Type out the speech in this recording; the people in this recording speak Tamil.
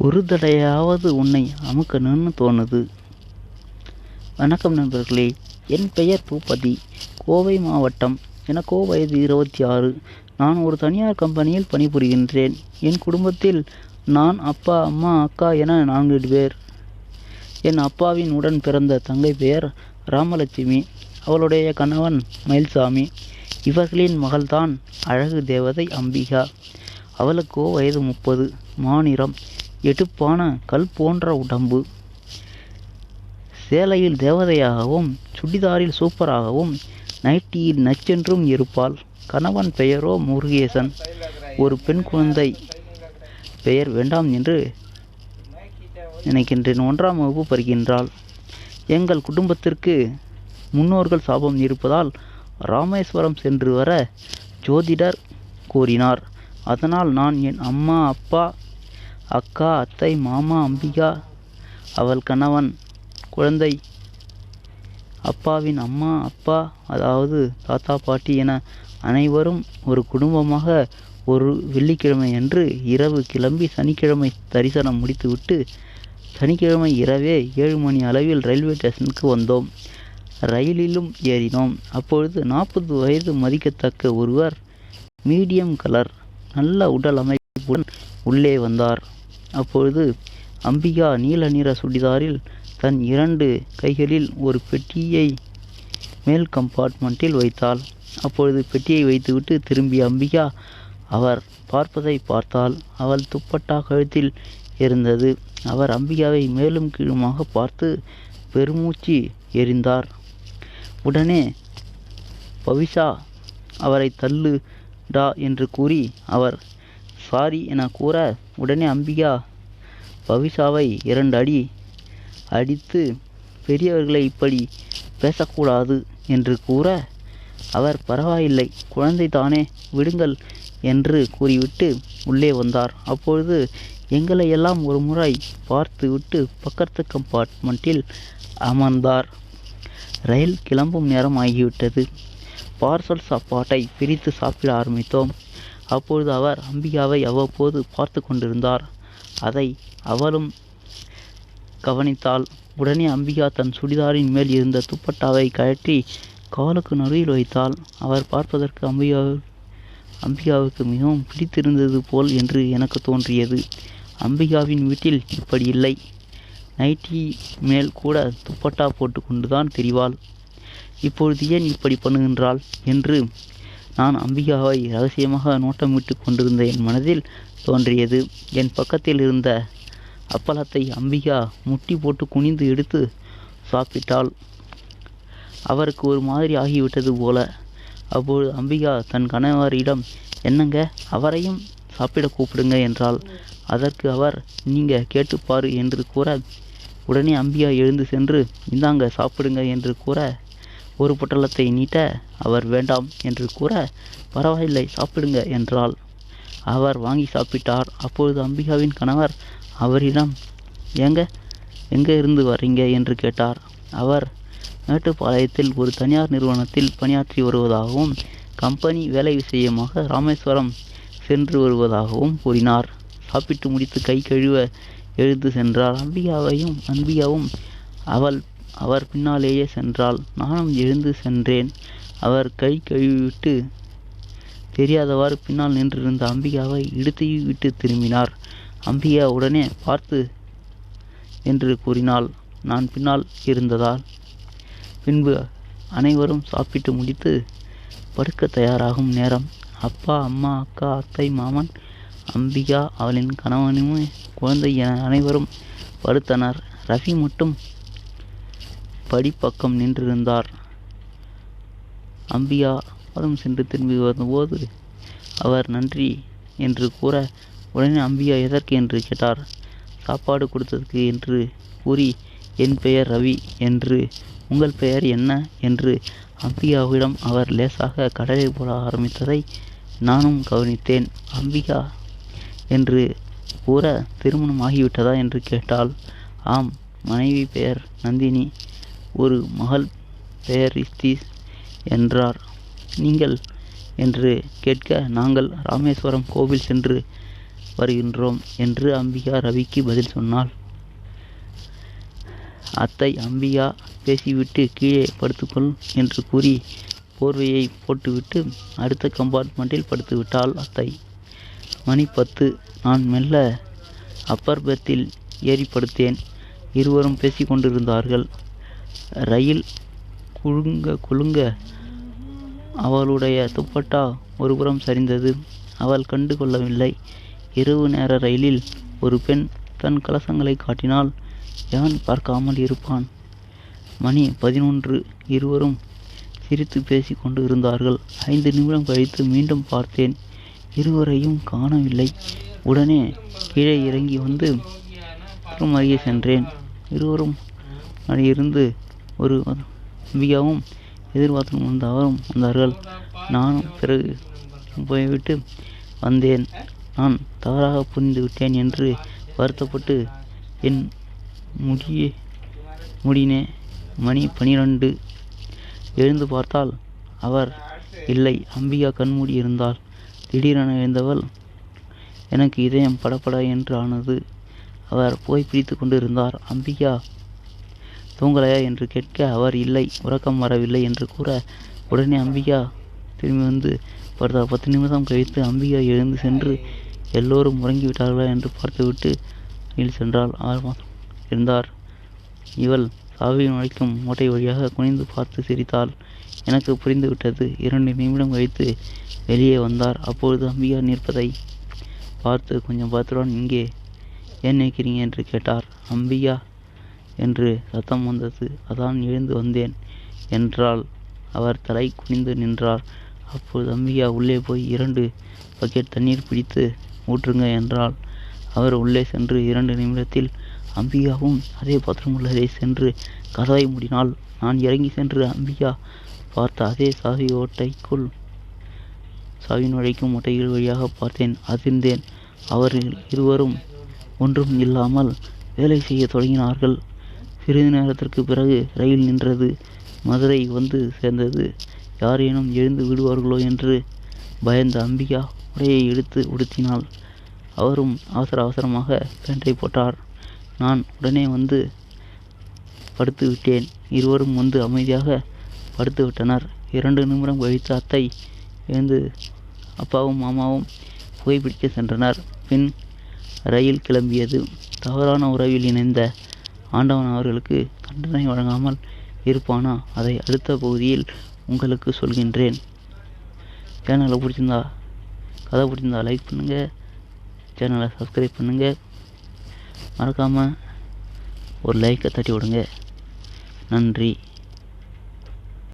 ஒரு தடையாவது உன்னை அமுக்கணும்னு தோணுது. வணக்கம் நண்பர்களே என் பெயர் பூபதி கோவை மாவட்டம் எனக்கோ வயது இருபத்தி ஆறு நான் ஒரு தனியார் கம்பெனியில் பணிபுரிகின்றேன். என் குடும்பத்தில் நான் அப்பா அம்மா அக்கா என நான்கு பேர். என் அப்பாவின் உடன் பிறந்த தங்கை பெயர் ராமலட்சுமி அவளுடைய கணவன் மயில்சாமி. இவர்களின் மகள்தான் அழகு தேவதை அம்பிகா. அவளுக்கோ வயது முப்பது. மாநிறம் எடுப்பான கல் போன்ற உடம்பு. சேலையில் தேவதையாகவும் சுடிதாரில் சூப்பராகவும் நைட்டியில் நச்சென்றும் இருப்பாள். கணவன் பெயரோ முருகேசன். ஒரு பெண் குழந்தை பெயர் வேண்டாம் என்று நினைக்கின்றேன். ஒன்றாம் வகுப்பு பருகின்றாள் எங்கள் குடும்பத்திற்கு முன்னோர்கள் சாபம் இருப்பதால் ராமேஸ்வரம் சென்று வர ஜோதிடர் கூறினார் அதனால் நான் என் அம்மா அப்பா அக்கா அத்தை மாமா அம்பிகா அவள் கணவன் குழந்தை அப்பாவின் அம்மா அப்பா அதாவது தாத்தா பாட்டி என அனைவரும் ஒரு குடும்பமாக ஒரு வெள்ளிக்கிழமை அன்று இரவு கிளம்பி சனிக்கிழமை தரிசனம் முடித்துவிட்டு சனிக்கிழமை இரவே ஏழு மணி அளவில் ரயில்வே ஸ்டேஷனுக்கு வந்தோம். ரயிலிலும் ஏறினோம். அப்பொழுது நாற்பது வயது மதிக்கத்தக்க ஒருவர் மீடியம் கலர் நல்ல உடல் அமைப்புடன் உள்ளே வந்தார். அப்பொழுது அம்பிகா நீல நிற சுடிதாரில் தன் இரண்டு கைகளில் ஒரு பெட்டியை மேல் கம்பார்ட்மெண்ட்டில் வைத்தாள். அப்பொழுது பெட்டியை வைத்துவிட்டு திரும்பிய அம்பிகா அவர் பார்ப்பதை பார்த்தால் அவள் துப்பட்டா கழுத்தில் இருந்தது அவர் அம்பிகாவை மேலும் கீழுமாக பார்த்து பெருமூச்சு எறிந்தார் உடனே பவிஷா அவரை தள்ளுடா என்று கூறி அவர் சாரி என கூற உடனே அம்பிகா பவிசாவை இரண்டு அடி அடித்து பெரியவர்களை இப்படி பேசக்கூடாது என்று கூற அவர் பரவாயில்லை குழந்தை தானே விடுங்கள் என்று கூறிவிட்டு உள்ளே வந்தார். அப்பொழுது எங்களை எல்லாம் ஒரு முறை பார்த்துவிட்டு பக்கத்து கம்பார்ட்மெண்ட்டில் அமர்ந்தார். ரயில் கிளம்பும் நேரம் ஆகிவிட்டது. பார்சல் சாப்பாட்டை பிரித்து சாப்பிட ஆரம்பித்தோம். அப்பொழுது அவர் அம்பிகாவை அவ்வப்போது பார்த்து கொண்டிருந்தார். அதை அவளும் கவனித்தாள் உடனே அம்பிகா தன் சுடிதாரின் மேல் இருந்த துப்பட்டாவை கழற்றி காலுக்கு நடுவில் வைத்தாள் அவர் பார்ப்பதற்கு அம்பிகா அம்பிகாவுக்கு மிகவும் பிடித்திருந்தது போல் என்று எனக்கு தோன்றியது. அம்பிகாவின் வீட்டில் இப்படி இல்லை. நைட்டி மேல் கூட துப்பட்டா போட்டுக்கொண்டுதான் தெரிவாள். இப்பொழுது ஏன் இப்படி பண்ணுகின்றாள்? என்று நான் அம்பிகாவை ரகசியமாக நோட்டமிட்டு கொண்டிருந்த என் மனதில் தோன்றியது. என் பக்கத்தில் இருந்த அப்பளத்தை அம்பிகா முட்டி போட்டு குனிந்து எடுத்து சாப்பிட்டாள். அவருக்கு ஒரு மாதிரி ஆகிவிட்டது போல. அப்பொழுது அம்பிகா தன் கணவரிடம் என்னங்க அவரையும் சாப்பிட கூப்பிடுங்க என்றாள். அதற்கு அவர் நீங்க கேட்டுப்பாரு என்று கூற உடனே அம்பிகா எழுந்து சென்று இந்தாங்க சாப்பிடுங்க என்று கூற ஒரு பொட்டலத்தை நீட்ட அவர் வேண்டாம் என்று கூற பரவாயில்லை சாப்பிடுங்க என்றாள். அவர் வாங்கி சாப்பிட்டார். அப்பொழுது அம்பிகாவின் கணவர் அவரிடம் எங்க எங்கே இருந்து வர்றீங்க? என்று கேட்டார். அவர் மேட்டுப்பாளையத்தில் ஒரு தனியார் நிறுவனத்தில் பணியாற்றி வருவதாகவும் கம்பெனி வேலை விஷயமாக ராமேஸ்வரம் சென்று வருவதாகவும் கூறினார். சாப்பிட்டு முடித்து கை கழுவ எழுந்து சென்றார். அம்பிகாவையும் அம்பிகாவும் அவள் அவர் பின்னாலேயே சென்றாள். நானும் எழுந்து சென்றேன். அவர் கை கழுவிவிட்டு தெரியாதவாறு பின்னால் நின்றிருந்த அம்பிகாவை இழுத்து விட்டு திரும்பினார். அம்பிகா உடனே பார்த்து என்று கூறினாள் நான் பின்னால் இருந்ததால். பின்பு அனைவரும் சாப்பிட்டு முடித்து படுக்க தயாராகும் நேரம். அப்பா அம்மா அக்கா அத்தை மாமன் அம்பிகா அவளின் கணவனும் குழந்தை என அனைவரும் படுத்தனர். ரவி மட்டும் படிப்பக்கம் நின்றிருந்தார். அம்பிகா பாதம் சென்று திரும்பி வந்தபோது அவர் நன்றி என்று கூற உடனே அம்பிகா எதற்கு என்று? கேட்டார். சாப்பாடு கொடுத்ததுக்கு என்று கூறி என் பெயர் ரவி என்று உங்கள் பெயர் என்ன? என்று அம்பிகாவிடம் அவர் லேசாக கடலில் போட ஆரம்பித்ததை நானும் கவனித்தேன். அம்பிகா என்று கூற திருமணம் ஆகிவிட்டதா என்று கேட்டால் ஆம் மனைவி பெயர் நந்தினி ஒரு மகள் பெயர் இஸ்தீஸ் என்றார். நீங்கள்? என்று கேட்க நாங்கள் ராமேஸ்வரம் கோவில் சென்று வருகின்றோம் என்று அம்பிகா ரவிக்கு பதில் சொன்னாள். அத்தை அம்பிகா பேசிவிட்டு கீழே படுத்துக்கொள் என்று கூறி போர்வையை போட்டுவிட்டு அடுத்த கம்பார்ட்மெண்ட்டில் படுத்துவிட்டாள் அத்தை. மணி பத்து. நான் மெல்ல அப்பர் பெர்த்தில் ஏறி படுத்தேன். இருவரும் பேசிக்கொண்டிருந்தார்கள் ரயில் குலுங்க குலுங்க அவளுடைய துப்பட்டா ஒருபுறம் சரிந்தது. அவள் கண்டு கொள்ளவில்லை. இரவு நேர ரயிலில் ஒரு பெண் தன் கலசங்களை காட்டினால் யான் பார்க்காமல் இருப்பான்? மணி பதினொன்று இருவரும் சிரித்து பேசிக் கொண்டு இருந்தார்கள் ஐந்து நிமிடம் கழித்து மீண்டும் பார்த்தேன். இருவரையும் காணவில்லை. உடனே கீழே இறங்கி வந்து அருகே சென்றேன். இருவரும் அருகிருந்து ஒரு அம்பிகாவும் எதிர்பார்த்து வந்த அவரும் வந்தார்கள் நானும் பிறகு போய்விட்டு வந்தேன். நான் தவறாக புரிந்து விட்டேன் என்று வருத்தப்பட்டு என் முடிய முடினே மணி பனிரெண்டு. எழுந்து பார்த்தால் அவர் இல்லை அம்பிகா கண்மூடி இருந்தாள் திடீரென எழுந்தவள் எனக்கு இதயம் படபட என்று ஆனது. அவர் போய் பிடித்து கொண்டிருந்தார். அம்பிகா தூங்கலையா என்று கேட்க அவர் இல்லை உறக்கம் வரவில்லை என்று கூற உடனே அம்பிகா திரும்பி வந்து படுத்தா பத்து நிமிடம் கழித்து அம்பிகா எழுந்து சென்று எல்லோரும் உறங்கிவிட்டார்களா? என்று பார்த்துவிட்டு வெளியில் சென்றால் ஆர்வம் இருந்தார். இவள் சாவியை நுழைக்கும் மூட்டை வழியாக குனிந்து பார்த்து சிரித்தாள். எனக்கு புரிந்துவிட்டது. இரண்டு நிமிடம் கழித்து வெளியே வந்தார். அப்பொழுது அம்பிகா நிற்பதை பார்த்து கொஞ்சம் பார்த்துடன் இங்கே ஏன் நிற்கிறீங்க? என்று கேட்டார். அம்பிகா என்று சத்தம் வந்தது. அதான் எழுந்து வந்தேன் என்றால் அவர் தலை குனிந்து நின்றார். அப்போது அம்பிகா உள்ளே போய் இரண்டு பக்கெட் தண்ணீர் பிடித்து ஊற்றுங்க என்றால் அவர் உள்ளே சென்று இரண்டு நிமிடத்தில் அம்பிகாவும் அதே பாத்திரம் உள்ளதை சென்று கதவை மூடினாள். நான் இறங்கி சென்று அம்பிகா பார்த்த அதே சாவி ஓட்டைக்குள் சாவி நுழைக்கும் ஓட்டைகள் வழியாக பார்த்தேன். அதிர்ந்தேன். அவர்கள் இருவரும் ஒன்றும் இல்லாமல் வேலை செய்ய தொடங்கினார்கள். சிறிது நேரத்திற்கு பிறகு ரயில் நின்றது. மதுரை வந்து சேர்ந்தது. யாரேனும் எழுந்து விடுவார்களோ என்று பயந்த அம்பிகா உடையை எடுத்து உடுத்தினாள். அவரும் அவசர அவசரமாக பேண்டை போட்டார். நான் உடனே வந்து படுத்து விட்டேன். இருவரும் வந்து அமைதியாக படுத்து விட்டனர். இரண்டு நிமிடம் கழித்து அத்தை எழுந்து அப்பாவும் மாமாவும் புகைப்பிடிக்க சென்றனர். பின் ரயில் கிளம்பியது. தவறான உறவில் இணைந்த ஆண்டவன் அவர்களுக்கு தண்டனை வழங்காமல் இருப்பானா? அதை அடுத்த பகுதியில் உங்களுக்கு சொல்கின்றேன். சேனலை பிடிச்சிருந்தா கதை பிடிச்சிருந்தா லைக் பண்ணுங்கள் சேனலை சப்ஸ்கிரைப் பண்ணுங்கள் மறக்காமல் ஒரு லைக்கை தட்டி விடுங்க. நன்றி.